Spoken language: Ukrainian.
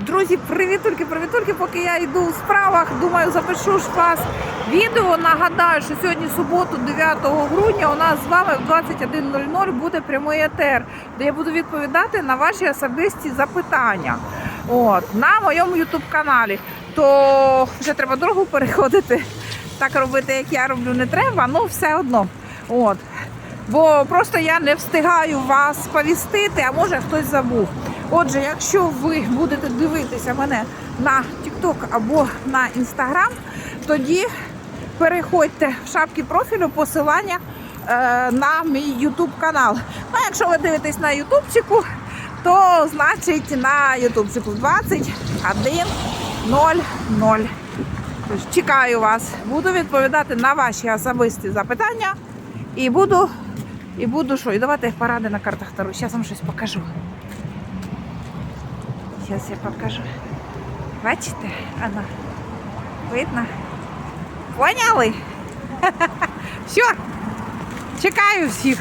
Друзі, привітульки, привітульки, поки я йду у справах, думаю, запишу ж вас відео. Нагадаю, що сьогодні суботу, 9 грудня, у нас з вами в 21.00 буде прямий етер, де я буду відповідати на ваші особисті запитання. От, на моєму ютуб каналі. То вже треба дорогу переходити. Так робити, як я роблю, не треба, ну все одно. От. Бо просто я не встигаю вас сповістити, а може хтось забув. Отже, якщо ви будете дивитися мене на TikTok або на Instagram, тоді переходьте в шапки профілю посилання е, на мій YouTube канал. Ну, якщо ви дивитесь на ютубчику, то значить на ютубчику 21.00. Чекаю вас. Буду відповідати на ваші особисті запитання і буду, і буду що? І давати поради на картах Таро. Зараз вам щось покажу. Зараз я покажу. Бачите? она Видно? Поняли? Все. Чекаю всіх.